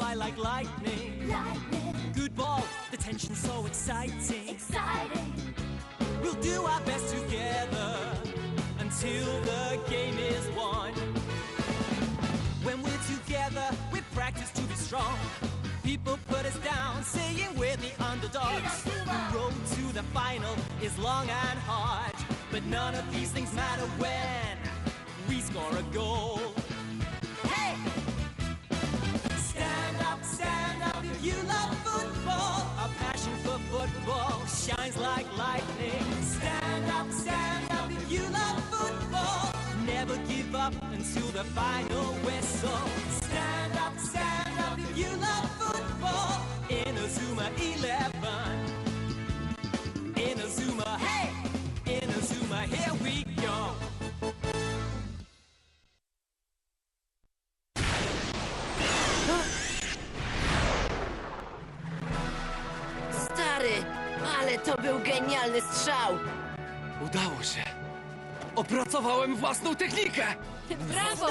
fly like lightning. Lightning, Good ball, the tension's so exciting. exciting. We'll do our best together until the game is won. When we're together, we practice to be strong. People put us down, saying we're the underdogs. The road to the final is long and hard, but none of these things matter when we score a goal. You love football. Our passion for football shines like lightning. Stand up, stand up if you love football. Never give up until the final whistle. Stand up, stand up if you love football. In a Zuma 11. genialny strzał! Udało się. Opracowałem własną technikę. Brawo!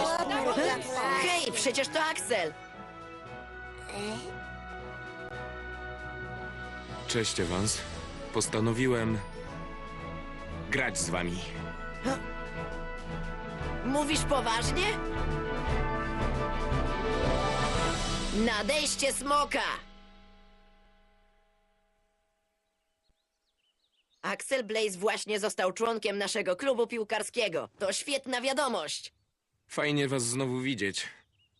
Hej, przecież to Axel! Cześć, Evans. Postanowiłem grać z wami. Mówisz poważnie? Nadejście smoka! Axel Blaze właśnie został członkiem naszego klubu piłkarskiego. To świetna wiadomość. Fajnie was znowu widzieć.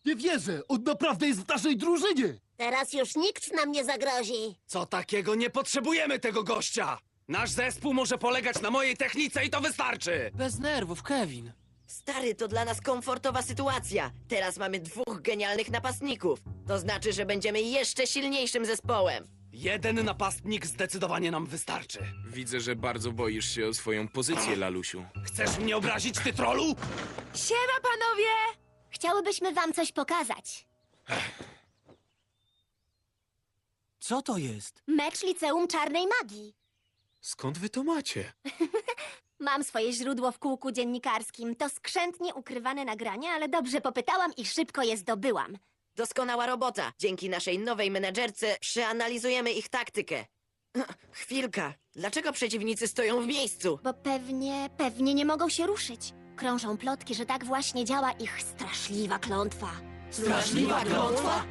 Nie wierzę, on naprawdę jest w naszej drużynie. Teraz już nikt nam nie zagrozi. Co takiego? Nie potrzebujemy tego gościa. Nasz zespół może polegać na mojej technice i to wystarczy. Bez nerwów, Kevin. Stary, to dla nas komfortowa sytuacja. Teraz mamy dwóch genialnych napastników. To znaczy, że będziemy jeszcze silniejszym zespołem. Jeden napastnik zdecydowanie nam wystarczy. Widzę, że bardzo boisz się o swoją pozycję, Lalusiu. Chcesz mnie obrazić, ty trolu? Siema, panowie! Chciałybyśmy wam coś pokazać. Co to jest? Mecz Liceum Czarnej Magii. Skąd wy to macie? Mam swoje źródło w kółku dziennikarskim. To skrzętnie ukrywane nagranie, ale dobrze popytałam i szybko je zdobyłam. Doskonała robota. Dzięki naszej nowej menedżerce przeanalizujemy ich taktykę. Chwilka. Dlaczego przeciwnicy stoją w miejscu? Bo pewnie, pewnie nie mogą się ruszyć. Krążą plotki, że tak właśnie działa ich straszliwa klątwa. Straszliwa klątwa?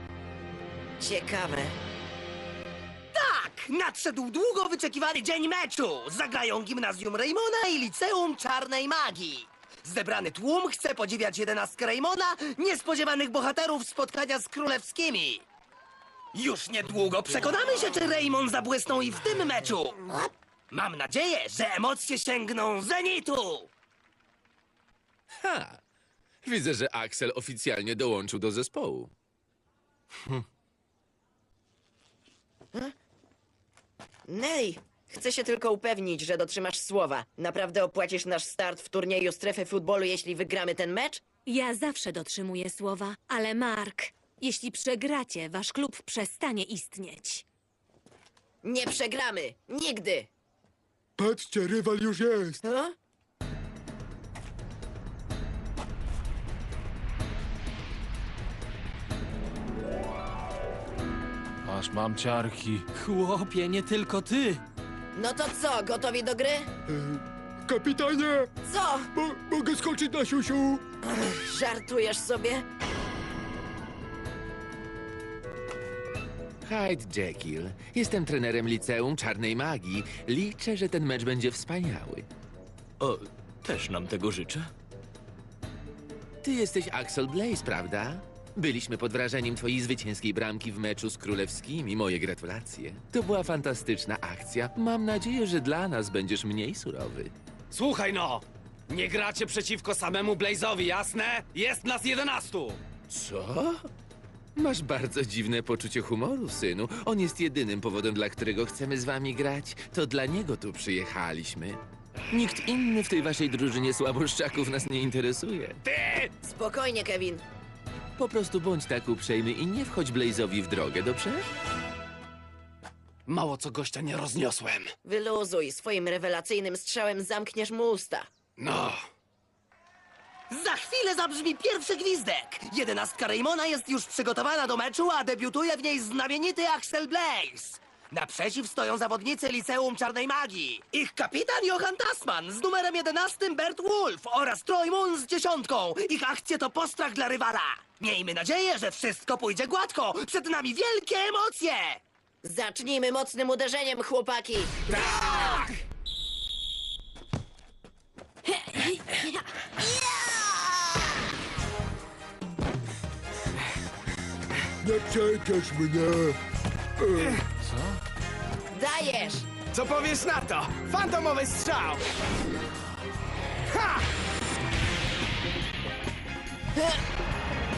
Ciekawe. Tak, nadszedł długo wyczekiwany dzień meczu. Zagrają Gimnazjum Raymona i Liceum Czarnej Magii. Zebrany tłum chce podziwiać jedenastkę Raymona, niespodziewanych bohaterów spotkania z królewskimi. Już niedługo przekonamy się, czy Raymond zabłysnął i w tym meczu. Mam nadzieję, że emocje sięgną zenitu. Ha! Widzę, że Axel oficjalnie dołączył do zespołu. Nelly, chcę się tylko upewnić, że dotrzymasz słowa. Naprawdę opłacisz nasz start w turnieju strefy futbolu, jeśli wygramy ten mecz? Ja zawsze dotrzymuję słowa, ale Mark, jeśli przegracie, wasz klub przestanie istnieć. Nie przegramy! Nigdy! Patrzcie, rywal już jest. A? Aż mam ciarki. Chłopie, nie tylko ty. No to co, gotowi do gry? Kapitanie, Co? mo mogę skoczyć na siusiu? Żartujesz sobie? Hyde Jekyll. Jestem trenerem liceum czarnej magii. Liczę, że ten mecz będzie wspaniały. O, też nam tego życzę. Ty jesteś Axel Blaze, prawda? Byliśmy pod wrażeniem twojej zwycięskiej bramki w meczu z królewskimi. Moje gratulacje. To była fantastyczna akcja. Mam nadzieję, że dla nas będziesz mniej surowy. Słuchaj no! Nie gracie przeciwko samemu Blaze'owi, jasne? Jest nas jedenastu! Co? Masz bardzo dziwne poczucie humoru, synu. On jest jedynym powodem, dla którego chcemy z wami grać. To dla niego tu przyjechaliśmy. Nikt inny w tej waszej drużynie słaboszczaków nas nie interesuje. Ty! Spokojnie, Kevin. Po prostu bądź tak uprzejmy i nie wchodź Blaze'owi w drogę, dobrze? Mało co gościa nie rozniosłem. Wyluzuj, swoim rewelacyjnym strzałem zamkniesz mu usta. No, Za chwilę zabrzmi pierwszy gwizdek. Jedenastka Raymona jest już przygotowana do meczu, a debiutuje w niej znamienity Axel Blaze. Naprzeciw stoją zawodnicy Liceum Czarnej Magii. Ich kapitan Johann Tasman z numerem 11 Bert Wolf oraz Troy Moon z dziesiątką. Ich akcje to postrach dla rywala. Miejmy nadzieję, że wszystko pójdzie gładko. Przed nami wielkie emocje. Zacznijmy mocnym uderzeniem, chłopaki. Nie przejdziesz mnie. Dajesz! co powiesz na to? Fantomowy strzał! Ha!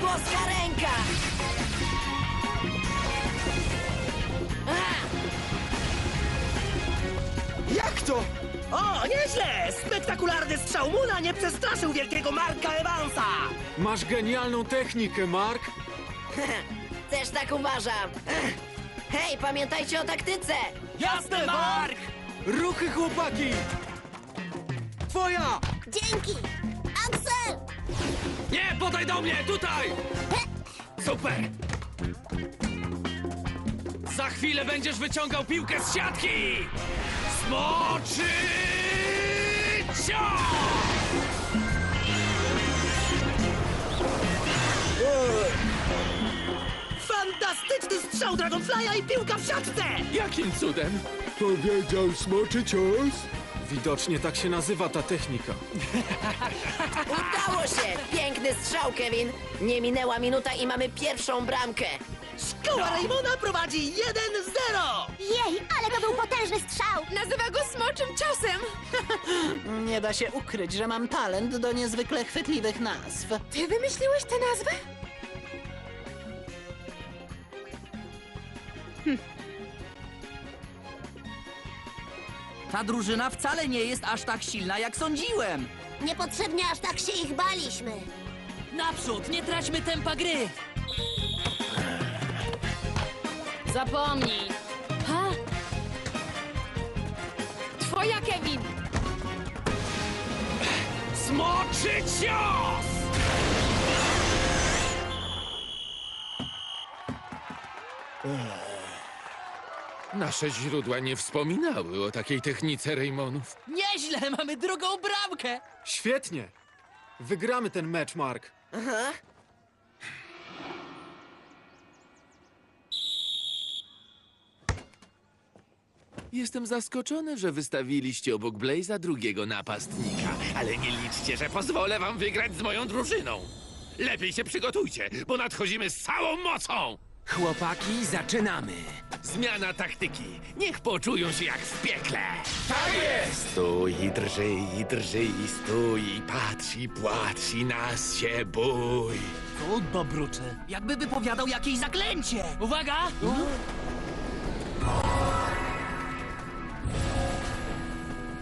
Boska ręka! Jak to? O, nieźle! Spektakularny strzał Muna nie przestraszył wielkiego Marka Evansa. Masz genialną technikę, Mark. Też tak uważam. Hej, pamiętajcie o taktyce! Jasne, Mark! Ruchy, chłopaki! Twoja! Dzięki! Axel! Nie, podaj do mnie, tutaj! Super! Za chwilę będziesz wyciągał piłkę z siatki! Smoczy cios! Fantastyczny strzał Dragonfly'a i piłka w siatce! Jakim cudem? Powiedział smoczy cios? Widocznie tak się nazywa ta technika. Udało się! Piękny strzał, Kevin! Nie minęła minuta i mamy pierwszą bramkę. Szkoła Raymona prowadzi 1-0! Jej, ale to był potężny strzał! Nazywa go smoczym ciosem. Nie da się ukryć, że mam talent do niezwykle chwytliwych nazw. Ty wymyśliłeś tę nazwę? Ta drużyna wcale nie jest aż tak silna, jak sądziłem. Niepotrzebnie aż tak się ich baliśmy. Naprzód, nie traćmy tempa gry. Zapomnij. Ha? Twoja, Kevin. Smoczy cios! Nasze źródła nie wspominały o takiej technice Raymonów. Nieźle, mamy drugą bramkę. Świetnie. Wygramy ten mecz, Mark. Jestem zaskoczony, że wystawiliście obok Blaze'a drugiego napastnika. Ale nie liczcie, że pozwolę wam wygrać z moją drużyną. Lepiej się przygotujcie, bo nadchodzimy z całą mocą! Chłopaki, zaczynamy! Zmiana taktyki. Niech poczują się jak w piekle. Tak jest! Stój i drżyj, i drżyj, i stój, i patrz, i płacz, i nas się bój. Trudno, bruczy. Jakby wypowiadał jakieś zaklęcie. Uwaga!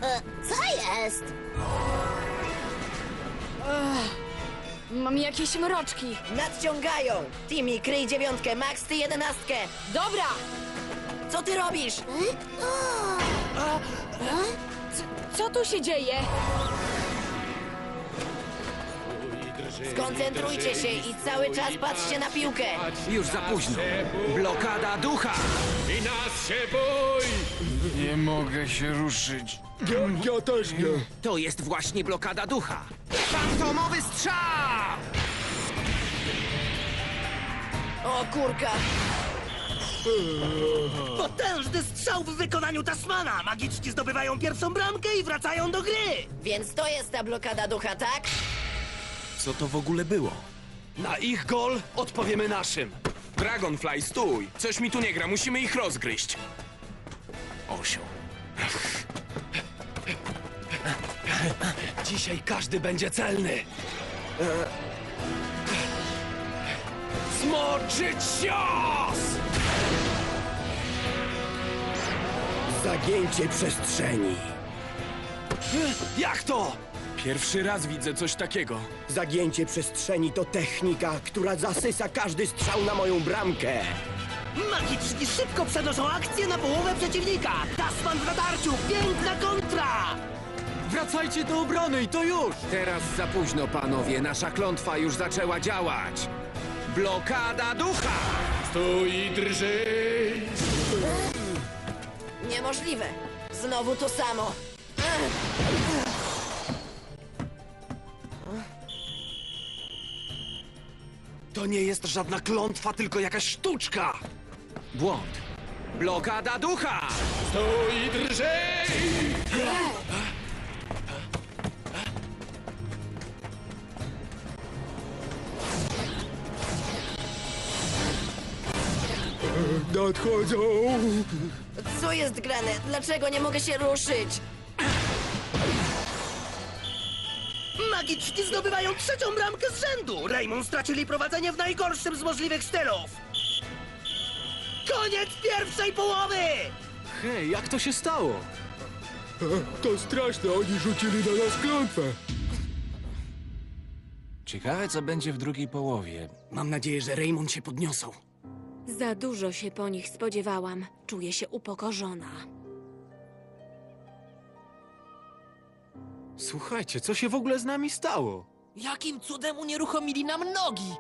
E, co jest? Mam jakieś mroczki. Nadciągają! Timmy, kryj dziewiątkę, Max, ty jedenastkę! Dobra. Co ty robisz? Co tu się dzieje? Skoncentrujcie się i cały czas patrzcie na piłkę! Już za późno. Blokada ducha! I nas się bój! Nie mogę się ruszyć. Ja, ja też nie. To jest właśnie blokada ducha. Fantomowy strzał! O kurka! Potężny strzał w wykonaniu Tasmana! Magiczni zdobywają pierwszą bramkę i wracają do gry! Więc to jest ta blokada ducha, tak? Co to w ogóle było? Na ich gol odpowiemy naszym. Dragonfly, stój! Coś mi tu nie gra, musimy ich rozgryźć. Osioł. Dzisiaj każdy będzie celny. Smoczy cios! Zagięcie przestrzeni. Jak to? Pierwszy raz widzę coś takiego. Zagięcie przestrzeni to technika, która zasysa każdy strzał na moją bramkę. Magiczni szybko przenoszą akcję na połowę przeciwnika! Tasman w natarciu! Piękna kontra! Wracajcie do obrony i to już! Teraz za późno, panowie. Nasza klątwa już zaczęła działać. Blokada ducha! Stój i drżyj! Niemożliwe. Znowu to samo. To nie jest żadna klątwa, tylko jakaś sztuczka! Błąd. Blokada ducha! Stój i drżyj! Nadchodzą! Co jest grane? Dlaczego nie mogę się ruszyć? Magiczni zdobywają trzecią bramkę z rzędu! Raymond stracili prowadzenie w najgorszym z możliwych stylów! Koniec pierwszej połowy! Hej, jak to się stało? To straszne, oni rzucili na nas klątwę! Ciekawe, co będzie w drugiej połowie. Mam nadzieję, że Raymond się podniosą. Za dużo się po nich spodziewałam. Czuję się upokorzona. Słuchajcie, co się w ogóle z nami stało? Jakim cudem unieruchomili nam nogi?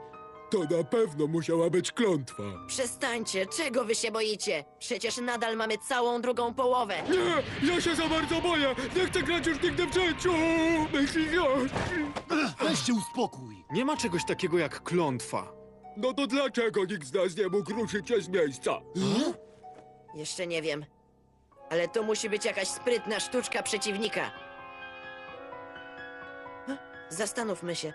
To na pewno musiała być klątwa. Przestańcie, czego wy się boicie? Przecież nadal mamy całą drugą połowę. Nie! Ja się za bardzo boję! Nie chcę grać już nigdy w życiu! Myśli Weź się uspokój! Nie ma czegoś takiego jak klątwa. No to dlaczego nikt z nas nie mógł ruszyć się z miejsca? Jeszcze nie wiem. Ale to musi być jakaś sprytna sztuczka przeciwnika. Zastanówmy się.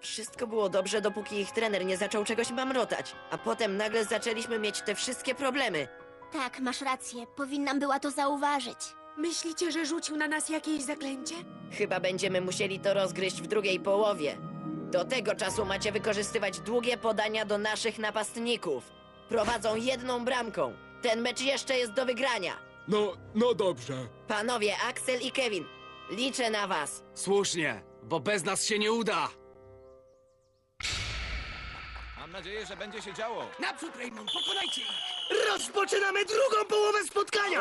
Wszystko było dobrze, dopóki ich trener nie zaczął czegoś mamrotać. A potem nagle zaczęliśmy mieć te wszystkie problemy. Tak, masz rację. Powinnam była to zauważyć. Myślicie, że rzucił na nas jakieś zaklęcie? Chyba będziemy musieli to rozgryźć w drugiej połowie. Do tego czasu macie wykorzystywać długie podania do naszych napastników. Prowadzą jedną bramką. Ten mecz jeszcze jest do wygrania. No, no dobrze. Panowie, Axel i Kevin, liczę na was. Słusznie, bo bez nas się nie uda. Mam nadzieję, że będzie się działo. Naprzód, Raymond, pokonajcie ich! Rozpoczynamy drugą połowę spotkania!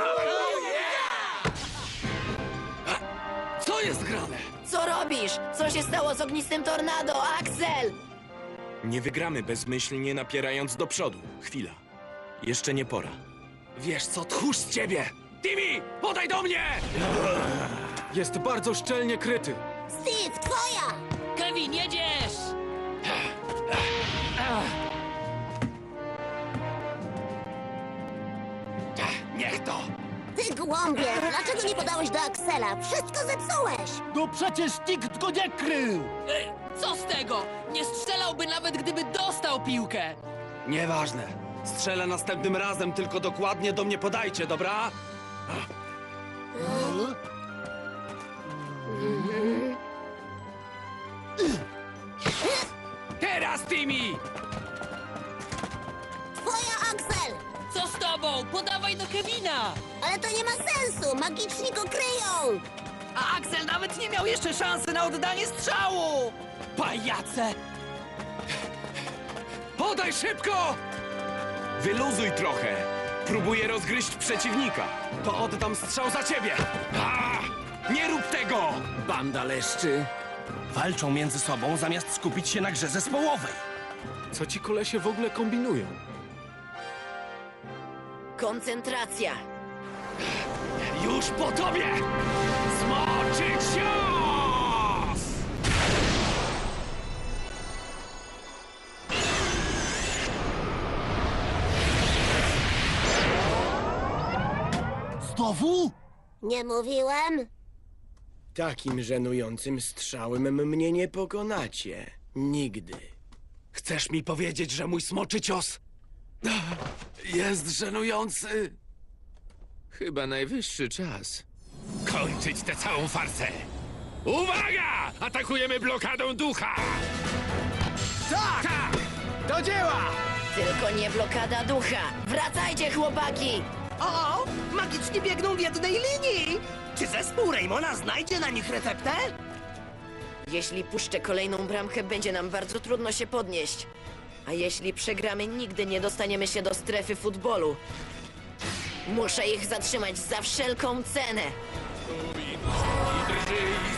Co jest grane? Co robisz? Co się stało z ognistym tornado, Axel? Nie wygramy bezmyślnie napierając do przodu. Chwila. Jeszcze nie pora. Wiesz co, tchórz z ciebie! Timmy, podaj do mnie! Jest bardzo szczelnie kryty. Steve, twoja! Kevin, jedziesz! Niech to! Ty głąbie, dlaczego nie podałeś do Axela? Wszystko zepsułeś! No przecież nikt go nie krył! Ej, co z tego? Nie strzelałby nawet, gdyby dostał piłkę! Nieważne. Strzelę następnym razem, tylko dokładnie do mnie podajcie, dobra? Teraz, Timmy! Twoja, Axel! Co z tobą? Podawaj do Kevina! Ale to nie ma sensu! Magiczni go kryją! A Axel nawet nie miał jeszcze szansy na oddanie strzału! Pajace! Podaj szybko! Wyluzuj trochę. Próbuję rozgryźć przeciwnika. To oddam strzał za ciebie! A! Nie rób tego! Banda leszczy. Walczą między sobą zamiast skupić się na grze zespołowej. Co ci kolesie w ogóle kombinują? Koncentracja. Już po tobie! Smoczy cios! Znowu? Nie mówiłem? Takim żenującym strzałem mnie nie pokonacie. Nigdy. Chcesz mi powiedzieć, że mój smoczy cios jest żenujący? Chyba najwyższy czas. Kończyć tę całą farsę! Uwaga! Atakujemy blokadą ducha! Tak! Tak! Do dzieła! Tylko nie blokada ducha. Wracajcie, chłopaki! O, magiczni biegną w jednej linii! Czy zespół Raymona znajdzie na nich receptę? Jeśli puszczę kolejną bramkę, będzie nam bardzo trudno się podnieść. A jeśli przegramy, nigdy nie dostaniemy się do strefy futbolu. Muszę ich zatrzymać za wszelką cenę.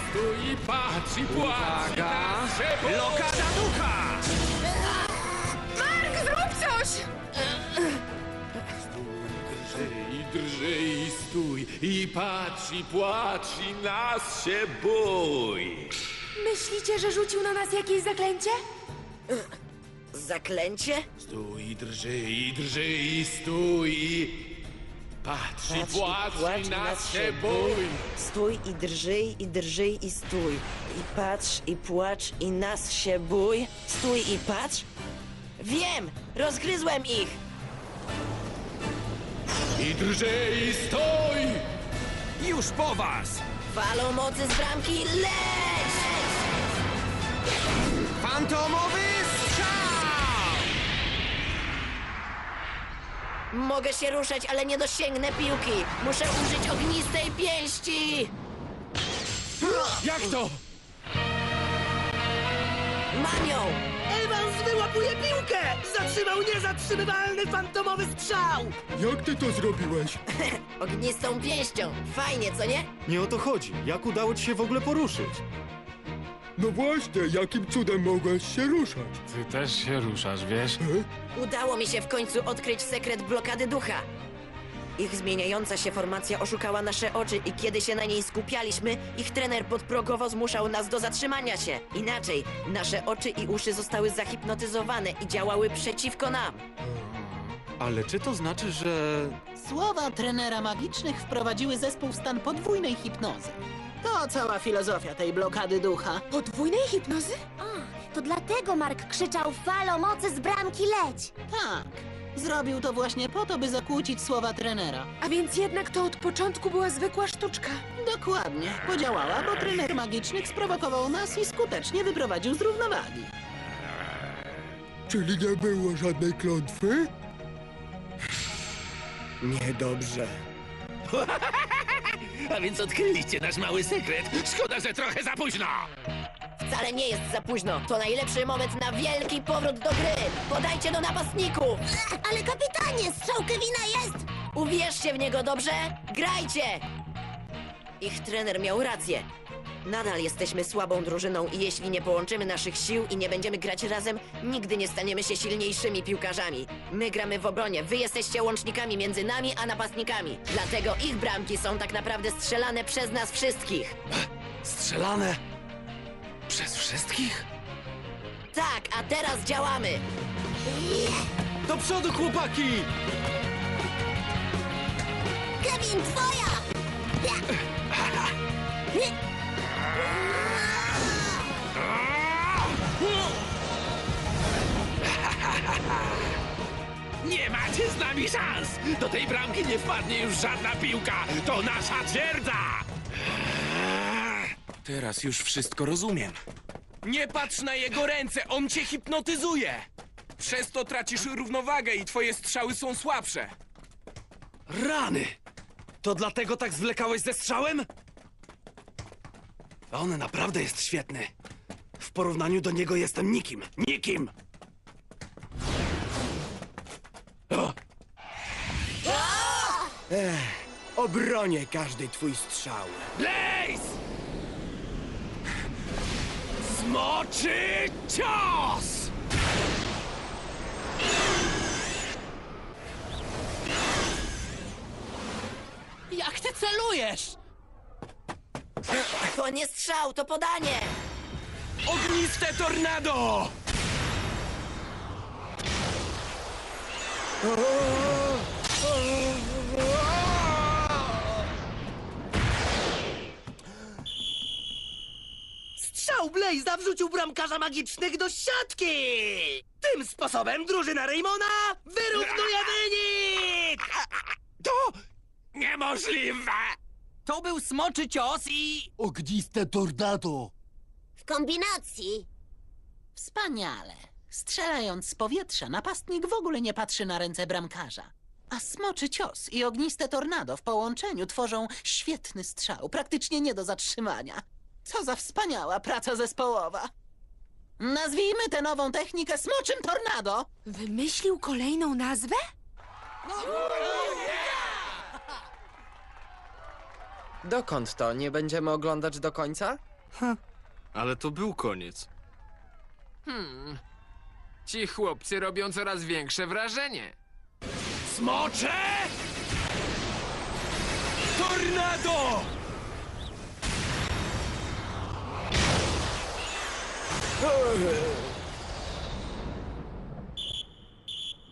Stój i patrz i płacz. Uwaga! Blokada ducha! Mark, zrób coś! I patrz i płacz i nas się bój. Myślicie, że rzucił na nas jakieś zaklęcie? Zaklęcie? Stój i drży i drży i stój i patrz i płacz i nas się bój. Stój i drżyj, i drżyj, i stój. I patrz, i płacz, i nas się bój. Stój i patrz. Wiem! Rozgryzłem ich! I drży i stój. Już po was! Falą mocy z bramki, leć! Fantomowy strzał! Mogę się ruszać, ale nie dosięgnę piłki. Muszę użyć ognistej pięści! Jak to? Mam ją! Evans wyłapuje piłkę! Zatrzymał niezatrzymywalny fantomowy strzał! Jak ty to zrobiłeś? Ognistą pięścią. Fajnie, co nie? Nie o to chodzi. Jak udało ci się w ogóle poruszyć? No właśnie, jakim cudem mogłeś się ruszać? Ty też się ruszasz, wiesz? Udało mi się w końcu odkryć sekret blokady ducha. Ich zmieniająca się formacja oszukała nasze oczy i kiedy się na niej skupialiśmy, ich trener podprogowo zmuszał nas do zatrzymania się. Inaczej, nasze oczy i uszy zostały zahipnotyzowane i działały przeciwko nam. Ale czy to znaczy, że... Słowa trenera magicznych wprowadziły zespół w stan podwójnej hipnozy. To cała filozofia tej blokady ducha. Podwójnej hipnozy? A, to dlatego Mark krzyczał falo mocy z bramki leć. Tak. Zrobił to właśnie po to, by zakłócić słowa trenera. A więc jednak to od początku była zwykła sztuczka. Dokładnie. Podziałała, bo trener magicznych sprowokował nas i skutecznie wyprowadził z równowagi. Czyli nie było żadnej klątwy? Niedobrze. A więc odkryliście nasz mały sekret. Szkoda, że trochę za późno. Wcale nie jest za późno. To najlepszy moment na wielki powrót do gry. Podajcie do napastników. Ale kapitanie, strzał Kevina jest! Uwierzcie w niego, dobrze? Grajcie! Ich trener miał rację. Nadal jesteśmy słabą drużyną i jeśli nie połączymy naszych sił i nie będziemy grać razem, nigdy nie staniemy się silniejszymi piłkarzami. My gramy w obronie, wy jesteście łącznikami między nami a napastnikami. Dlatego ich bramki są tak naprawdę strzelane przez nas wszystkich. Strzelane przez wszystkich? Tak, a teraz działamy! Do przodu, chłopaki! Kevin, twoja! Nie macie z nami szans! Do tej bramki nie wpadnie już żadna piłka! To nasza twierdza! Teraz już wszystko rozumiem. Nie patrz na jego ręce, on cię hipnotyzuje! Przez to tracisz równowagę i twoje strzały są słabsze. Rany! To dlatego tak zwlekałeś ze strzałem? On naprawdę jest świetny. W porównaniu do niego jestem nikim. Nikim! O! Obronię każdy twój strzał. Blaze! Smoczy cios! Jak ty celujesz? To nie strzał, to podanie! Ogniste tornado! Strzał Blaze'a wrzucił bramkarza magicznych do siatki! Tym sposobem drużyna Raymona wyrównuje wynik! To niemożliwe! To był smoczy cios i... Ogniste tornado. W kombinacji Wspaniale. Strzelając z powietrza, napastnik w ogóle nie patrzy na ręce bramkarza. A smoczy cios i ogniste tornado w połączeniu tworzą świetny strzał, praktycznie nie do zatrzymania. Co za wspaniała praca zespołowa. Nazwijmy tę nową technikę smoczym tornado. Wymyślił kolejną nazwę? Dokąd to? Nie będziemy oglądać do końca? Ale to był koniec. Hmm. Ci chłopcy robią coraz większe wrażenie. Smocze! Tornado!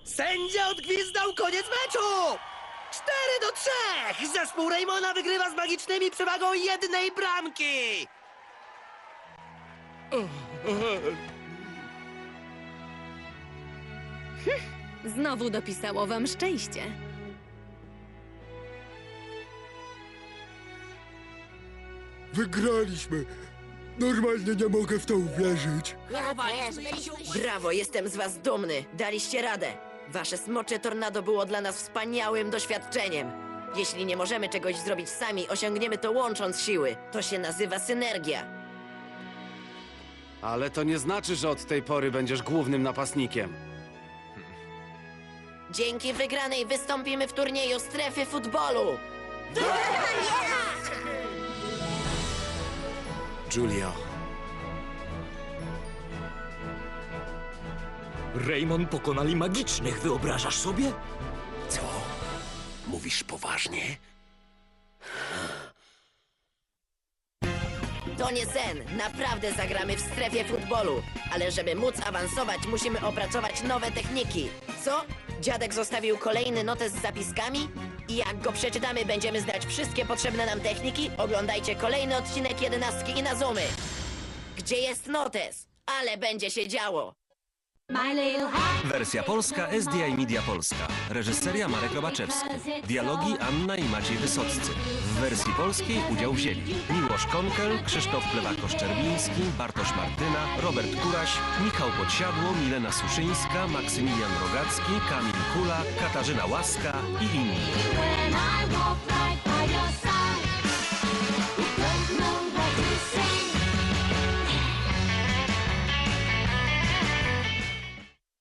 Sędzia odgwizdał koniec meczu! 4 do 3! Zespół Raymona wygrywa z magicznymi przewagą jednej bramki! Znowu dopisało wam szczęście. Wygraliśmy. Normalnie nie mogę w to uwierzyć. Brawo, jestem z was dumny. Daliście radę. Wasze smocze tornado było dla nas wspaniałym doświadczeniem. Jeśli nie możemy czegoś zrobić sami, osiągniemy to łącząc siły. To się nazywa synergia. Ale to nie znaczy, że od tej pory będziesz głównym napastnikiem. Dzięki wygranej wystąpimy w turnieju strefy futbolu. Julio. Raymond pokonali magicznych, wyobrażasz sobie? Co? Mówisz poważnie? To nie sen. Naprawdę zagramy w strefie futbolu. Ale żeby móc awansować, musimy opracować nowe techniki. Co? Dziadek zostawił kolejny notes z zapiskami? I jak go przeczytamy, będziemy znać wszystkie potrzebne nam techniki? Oglądajcie kolejny odcinek jedenastki i na zoomy. Gdzie jest notes? Ale będzie się działo. Wersja polska SDI Media Polska. Reżyseria Marek Robaczewski. Dialogi Anna i Maciej Wysoccy. W wersji polskiej udział wzięli Miłosz Konkel, Krzysztof Plewakosz-Czerwiński, Bartosz Martyna, Robert Kuraś, Michał Podsiadło, Milena Suszyńska, Maksymilian Rogacki, Kamil Kula, Katarzyna Łaska i inni.